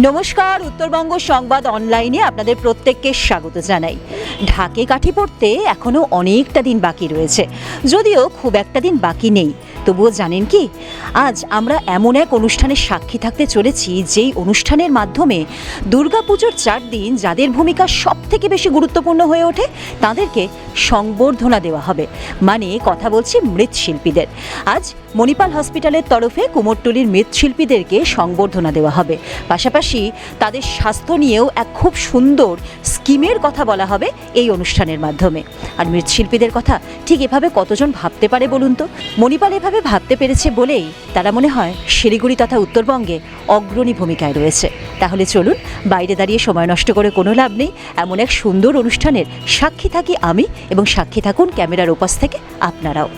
নমস্কার, উত্তরবঙ্গ সংবাদ অনলাইনে আপনাদের প্রত্যেককে স্বাগত জানাই। ঢাকে কাঠি পড়তে এখনও অনেকটা দিন বাকি রয়েছে। যদিও খুব একটা দিন বাকি নেই। তবুও জানেন কি, আজ আমরা এমন এক অনুষ্ঠানের সাক্ষী থাকতে চলেছি যেই অনুষ্ঠানের মাধ্যমে দুর্গাপুজোর চার দিন যাদের ভূমিকা সব থেকে বেশি গুরুত্বপূর্ণ হয়ে ওঠে, তাদেরকে সংবর্ধনা দেওয়া হবে। মানে কথা বলছি মৃৎশিল্পীদের। আজ মণিপাল হসপিটালের তরফে কুমোরটুলির মৃৎশিল্পীদেরকে সংবর্ধনা দেওয়া হবে। পাশাপাশি তাদের স্বাস্থ্য নিয়েও এক খুব সুন্দর স্কিমের কথা বলা হবে এই অনুষ্ঠানের মাধ্যমে। আর মৃৎশিল্পীদের কথা ঠিক এভাবে কতজন ভাবতে পারে বলুন তো? মণিপাল এভাবে ভাবতে পেরেছে বলেই তারা মনে হয় শিলিগুড়ি তথা উত্তরবঙ্গে অগ্রণী ভূমিকায় রয়েছে। তাহলে চলুন, বাইরে দাঁড়িয়ে সময় নষ্ট করে কোনো লাভ নেই, এমন এক সুন্দর অনুষ্ঠানের সাক্ষী থাকি আমি এবং সাক্ষী থাকুন ক্যামেরার ওপাশ থেকে আপনারাও।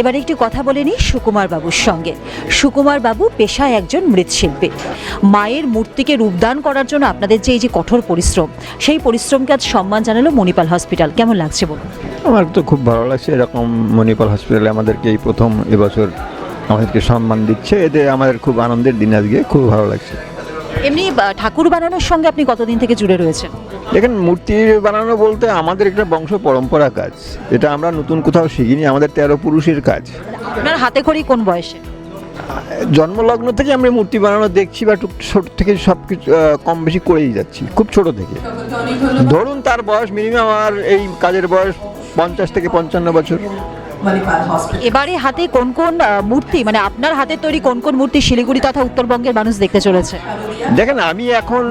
এবারে একটি কথা বলে নিই সুকুমার বাবুর সঙ্গে। সুকুমার বাবু পেশায় একজন মৃৎশিল্পী। মায়ের মূর্তিকে রূপদান করার জন্য আপনাদের যে এই যে কঠোর পরিশ্রম সেই পরিশ্রমকে আজ সম্মান জানালো মণিপাল হসপিটাল। কেমন লাগছে বলুন? আমার তো খুব ভালো লাগছে এরকম মণিপাল হসপিটালে আমাদেরকে এই প্রথম এবছর আমাদেরকে সম্মান দিচ্ছে। এতে আমাদের খুব আনন্দের দিন আজকে খুব ভালো লাগছে। এমনি ঠাকুর বানানোর সঙ্গে আপনি কতদিন থেকে জুড়ে রয়েছেন? দেখেন মূর্তি বানানো বলতে আমাদের একটা বংশ পরম্পরা কাজ। এটা আমরা নতুন কোথাও শিখিনি আমাদের তেরো পুরুষের কাজ। আপনার হাতে খড়ি কোন বয়সে? জন্মলগ্ন থেকে আমরা মূর্তি বানানো দেখছি বা ছোট থেকে সব কিছু কম বেশি করেই যাচ্ছি খুব ছোট থেকে। ধরুন তার বয়স মিনিমাম আর এই কাজের বয়স পঞ্চাশ থেকে পঞ্চান্ন বছর। এবারে হাতে কোন কোন মূর্তি মানে আপনার হাতে তৈরি কোন কোন মূর্তি শিলিগুড়ি তথা উত্তরবঙ্গের মানুষ দেখতে চলেছে? দেখেন আমি এখন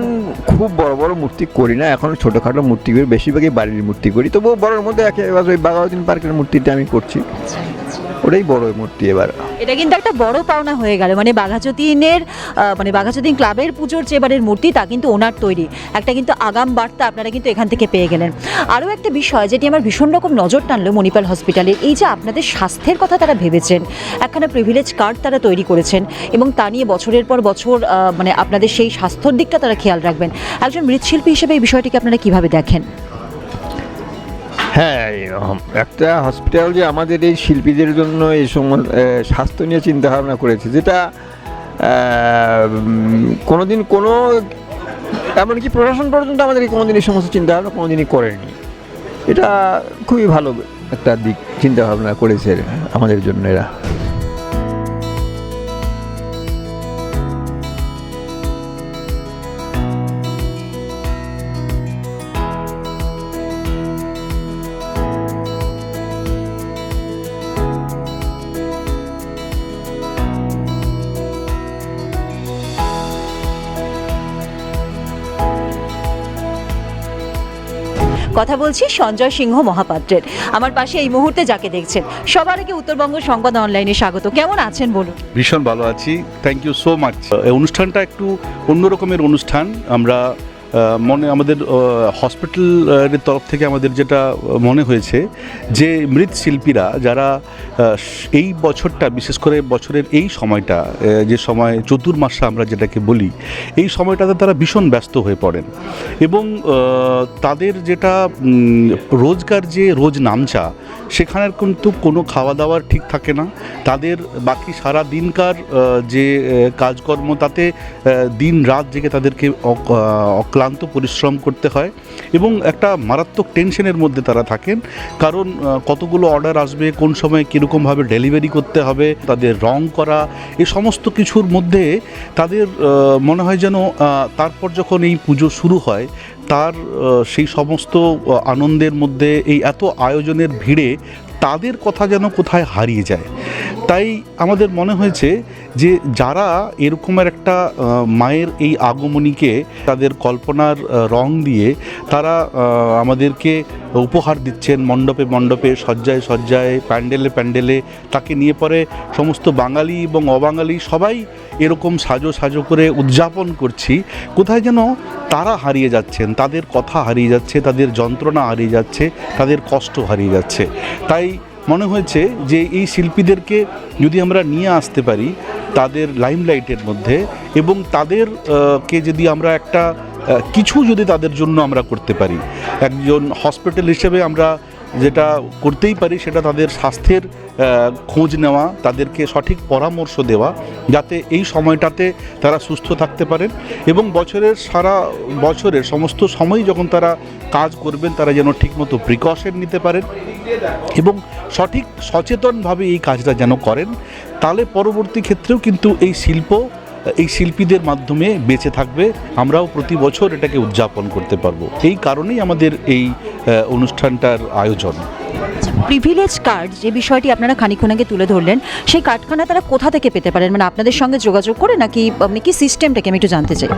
খুব বড় বড় মূর্তি করি না এখন ছোটোখাটো মূর্তি করি বেশিরভাগই বাড়ির মূর্তি করি। তবুও বড়োর মধ্যে একেবারে ওই বাঘাউদ্দিন পার্কের মূর্তিটা আমি করছি। ওটাই বড় মূর্তি এবার। এটা কিন্তু একটা বড় পাওনা হয়ে গেল। মানে বাঘাযতীনের মানে বাঘাযতীন ক্লাবের পুজোর যে এবারের মূর্তি, তা কিন্তু ওনার তৈরি। একটা কিন্তু আগাম বার্তা আপনারা কিন্তু এখান থেকে পেয়ে গেলেন। আরও একটা বিষয় যেটি আমার ভীষণ রকম নজর টানলো মণিপাল হসপিটালে, এই যে আপনাদের স্বাস্থ্যের কথা তারা ভেবেছেন, একখানা প্রিভিলেজ কার্ড তারা তৈরি করেছেন, এবং তা নিয়ে বছরের পর বছর মানে আপনাদের সেই স্বাস্থ্যর দিকটা তারা খেয়াল রাখবেন। একজন মৃৎশিল্পী হিসেবে এই বিষয়টিকে আপনারা কীভাবে দেখেন? হ্যাঁ একটা হসপিটাল যে আমাদের এই শিল্পীদের জন্য এই সময় স্বাস্থ্য নিয়ে চিন্তা ভাবনা করেছে, যেটা কোনোদিন কোনো, এমনকি প্রশাসন পর্যন্ত আমাদের কোনোদিন এই সমস্ত চিন্তা ভাবনা কোনোদিনই করেনি। এটা খুবই ভালো একটা দিক চিন্তাভাবনা করেছে আমাদের জন্য এরা। কথা বলছি সঞ্জয় সিংহ মহাপাত্রের। আমার পাশে এই মুহূর্তে যাকে দেখছেন, সবার আগে উত্তরবঙ্গ সংবাদ অনলাইনে স্বাগত। কেমন আছেন বলুন? ভীষণ ভালো আছি। থ্যাংক ইউ সো মাচ অনুষ্ঠানটা একটু অন্য রকমের অনুষ্ঠান। আমরা মনে আমাদের হসপিটালের তরফ থেকে আমাদের যেটা মনে হয়েছে যে মৃৎশিল্পীরা যারা এই বছরটা বিশেষ করে বছরের এই সময়টা যে সময় চতুর্মাসা আমরা যেটাকে বলি এই সময়টাতে তারা ভীষণ ব্যস্ত হয়ে পড়েন। এবং তাদের যেটা উম, রোজগার যে রোজ নামচা সেখানের কিন্তু কোনো খাওয়া দাওয়ার ঠিক থাকে না। তাদের বাকি সারা দিনকার যে কাজকর্ম, তাতে দিন রাত জেগে তাদেরকে অক- অক্লান্ত পরিশ্রম করতে হয় এবং একটা মারাত্মক টেনশনের মধ্যে তারা থাকেন। কারণ কতগুলো অর্ডার আসবে, কোন সময় কীরকমভাবে ডেলিভারি করতে হবে, তাদের রং করা, এ সমস্ত কিছুর মধ্যে তাদের মনে হয় যেন তারপর যখন এই পুজো শুরু হয়, তার সেই সমস্ত আনন্দের মধ্যে, এই এত আয়োজনের ভিড়ে তাদের কথা যেন কোথায় হারিয়ে যায়। তাই আমাদের মনে হয়েছে যে যারা এরকমের একটা মায়ের এই আগমনীকে তাদের কল্পনার রং দিয়ে তারা আমাদেরকে উপহার দিচ্ছেন মণ্ডপে মণ্ডপে, সজ্জায় সজ্জায়, প্যান্ডেলে প্যান্ডেলে, তাকে নিয়ে পরে সমস্ত বাঙালি এবং অবাঙালি সবাই এরকম সাজো সাজো করে উদযাপন করছি। কোথায় যেন তারা হারিয়ে যাচ্ছেন, তাদের কথা হারিয়ে যাচ্ছে, তাদের যন্ত্রণা হারিয়ে যাচ্ছে, তাদের কষ্ট হারিয়ে যাচ্ছে। তাই মনে হয়েছে যে এই শিল্পীদেরকে যদি আমরা নিয়ে আসতে পারি তাদের লাইমলাইটের মধ্যে এবং তাদের কে যদি আমরা একটা কিছু যদি তাদের জন্য আমরা করতে পারি। একজন হসপিটাল হিসেবে আমরা যেটা করতেই পারি সেটা তাদের স্বাস্থ্যের খোঁজ নেওয়া, তাদেরকে সঠিক পরামর্শ দেওয়া, যাতে এই সময়টাতে তারা সুস্থ থাকতে পারেন এবং বছরের সারা বছরের সমস্ত সময় যখন তারা কাজ করবেন, তারা যেন ঠিকমতো প্রিকশন নিতে পারেন এবং সঠিক সচেতনভাবে এই কাজটা যেন করেন। তাহলে পরবর্তী ক্ষেত্রেও কিন্তু এই শিল্প এই শিল্পীদের মাধ্যমে বেঁচে থাকবে আমরাও প্রতি বছর এটাকে উদযাপন করতে পারব। এই কারণেই আমাদের এই অনুষ্ঠানটার আয়োজন। প্রিভিলেজ কার্ড যে বিষয়টি আপনারা খানিক্ষণ আগে তুলে ধরলেন সেই কার্ডখানা তারা কোথা থেকে পেতে পারেন? মানে আপনাদের সঙ্গে যোগাযোগ করে নাকি আপনি কি সিস্টেমটাকে আমি একটু জানতে চাই?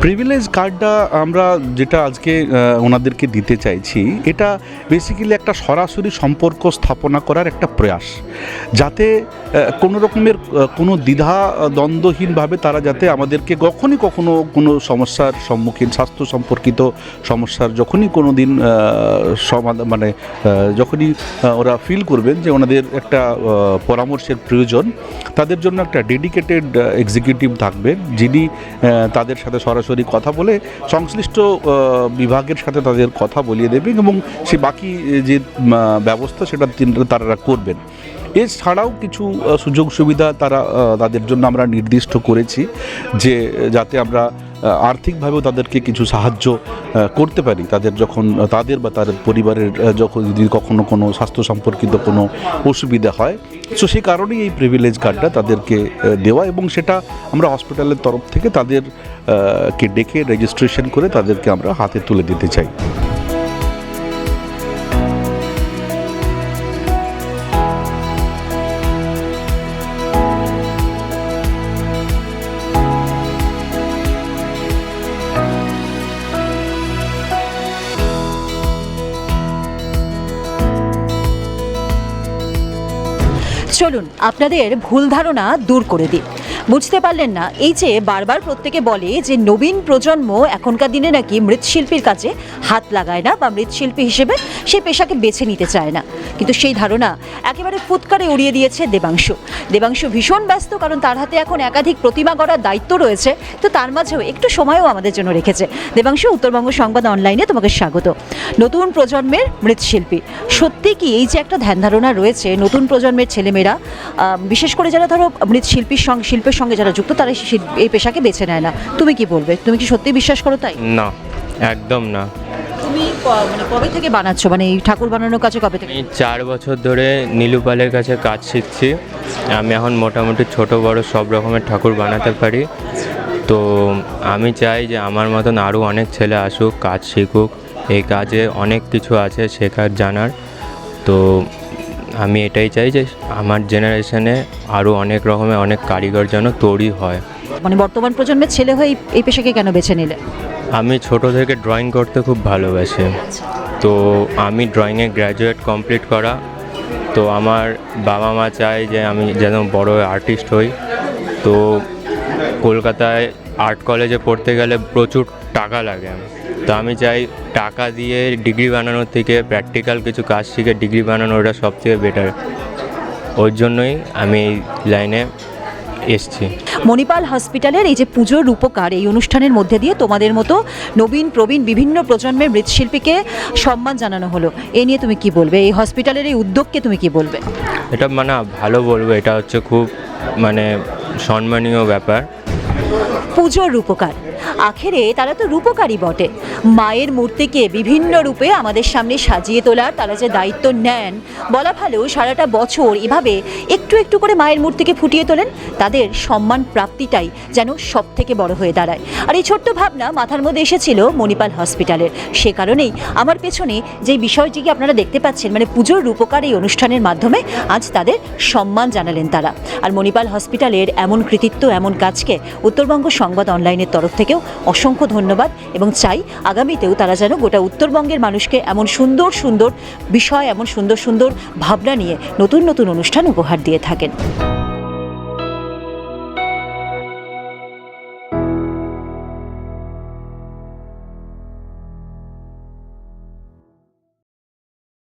প্রিভিলেজ কার্ডটা আমরা যেটা আজকে ওনাদেরকে দিতে চাইছি এটা বেসিক্যালি একটা সরাসরি সম্পর্ক স্থাপনা করার একটা প্রয়াস। যাতে কোনো রকমের কোনো দ্বিধা আহ, দ্বন্দ্বহীনভাবে তারা যাতে আমাদেরকে কখনই কখনো কোনো সমস্যার সম্মুখীন, স্বাস্থ্য সম্পর্কিত সমস্যার যখনই কোনো দিন সমাধান মানে যখনই ওরা ফিল করবেন যে ওনাদের একটা পরামর্শের প্রয়োজন, তাদের জন্য একটা ডেডিকেটেড এক্সিকিউটিভ থাকবেন যিনি তাদের সাথে সরাসরি কথা বলে, সংশ্লিষ্ট বিভাগের সাথে তাদের কথা বলিয়ে দেবেন এবং সে বাকি যে ব্যবস্থা সেটা তারা করবেন। এছাড়াও কিছু সুযোগ সুবিধা তারা তাদের জন্য আমরা নির্দিষ্ট করেছি যে, যাতে আমরা আর্থিকভাবেও তাদেরকে কিছু সাহায্য করতে পারি। তাদের যখন, তাদের বা তাদের পরিবারের যখন যদি কখনো কোনো স্বাস্থ্য সম্পর্কিত কোনো অসুবিধা হয় সো সেই কারণেই এই প্রিভিলেজ কার্ডটা তাদেরকে দেওয়া এবং সেটা আমরা হসপিটালের তরফ থেকে তাদের কে ডেকে রেজিস্ট্রেশন করে তাদেরকে আমরা হাতে তুলে দিতে চাই। চলুন আপনাদের ভুল ধারণা দূর করে দিন বুঝতে পারলেন না। এই যে বারবার প্রত্যেকে বলে যে নবীন প্রজন্ম এখনকার দিনে নাকি মৃৎশিল্পীর কাছে হাত লাগায় না বা মৃৎশিল্পী হিসেবে সেই পেশাকে বেছে নিতে চায় না। কিন্তু সেই ধারণা একেবারে ফুৎকারে উড়িয়ে দিয়েছে দেবাংশু। দেবাংশু ভীষণ ব্যস্ত, কারণ তার হাতে এখন একাধিক প্রতিমা গড়ার দায়িত্ব রয়েছে। তো তার মাঝেও একটু সময়ও আমাদের জন্য রেখেছে। দেবাংশু, উত্তরবঙ্গ সংবাদ অনলাইনে তোমাকে স্বাগত। নতুন প্রজন্মের মৃৎশিল্পী। সত্যি কি এই যে একটা ধ্যান ধারণা রয়েছে নতুন প্রজন্মের ছেলেমেয়েরা বিশেষ করে যারা ধরো মৃৎশিল্পীর সঙ্গে শিল্পের সঙ্গে যারা যুক্ত তারা এই এই পেশাকে বেছে নেয় না। তুমি কি বলবে? তুমি কি সত্যি বিশ্বাস করো তাই? না একদম না। তুমি মানে কবে থেকে বানাচ্ছ? মানে এই ঠাকুর বানানোর কাছে কবে থেকে? আমি চার বছর ধরে নীলুপালের কাছে কাজ শিখছি। আমি এখন মোটামুটি ছোট বড় সব রকমের ঠাকুর বানাতে পারি। তো আমি চাই যে আমার মতন আরও অনেক ছেলে আসুক কাজ শিখুক। এই কাজে অনেক কিছু আছে শেখার জানার। তো আমি এটাই চাই যে আমার জেনারেশনে আরও অনেক রকমের অনেক কারিগর যেন তৈরি হয়। মানে বর্তমান প্রজন্মের ছেলে হয়ে এই- পেশাকে কেন বেছে নিলে? আমি ছোট থেকে ড্রয়িং করতে খুব ভালোবাসি। তো আমি ড্রয়িংয়ে গ্র্যাজুয়েট কমপ্লিট করা তো আমার বাবা মা চায় যে আমি যেন বড় আর্টিস্ট হই। তো কলকাতায় আর্ট কলেজে পড়তে গেলে প্রচুর টাকা লাগে। তো আমি চাই টাকা দিয়ে ডিগ্রি বানানোর থেকে প্র্যাকটিক্যাল কিছু কাজ শিখে ডিগ্রি বানানো ওটা সবথেকে বেটার ওর জন্যই আমি এই লাইনে এসছি। মণিপাল হসপিটালের এই যে পুজোর রূপকার এই অনুষ্ঠানের মধ্যে দিয়ে তোমাদের মতো নবীন প্রবীণ বিভিন্ন প্রজন্মের মৃৎশিল্পীকে সম্মান জানানো হলো। এ নিয়ে তুমি কি বলবে? এই হসপিটালের এই উদ্যোগকে তুমি কি বলবে? এটা মানে ভালো বলব এটা হচ্ছে খুব মানে সম্মানীয় ব্যাপার। পুজোর রূপকার আখেরে তারা তো রূপকারী বটে। মায়ের মূর্তিকে বিভিন্ন রূপে আমাদের সামনে সাজিয়ে তোলার তারা যে দায়িত্ব নেন, বলা ভালো সারাটা বছর এভাবে একটু একটু করে মায়ের মূর্তিকে ফুটিয়ে তোলেন, তাদের সম্মান প্রাপ্তিটাই যেন সব থেকে বড় হয়ে দাঁড়ায়। আর এই ছোট্ট ভাবনা মাথার মধ্যে এসেছিল মণিপাল হসপিটালের। সে কারণেই আমার পেছনে যে বিষয়টিকে আপনারা দেখতে পাচ্ছেন মানে পুজোর রূপকার এই অনুষ্ঠানের মাধ্যমে আজ তাদের সম্মান জানালেন তারা। আর মণিপাল হসপিটালের এমন কৃতিত্ব, এমন কাজকে উত্তরবঙ্গ সংবাদ অনলাইনের তরফ থেকেও অসংখ্য ধন্যবাদ এবং চাই আগামীতেও তারা যেন গোটা উত্তরবঙ্গের মানুষকে এমন সুন্দর সুন্দর বিষয়, এমন সুন্দর সুন্দর ভাবনা নিয়ে নতুন নতুন অনুষ্ঠান উপহার দিয়ে থাকেন।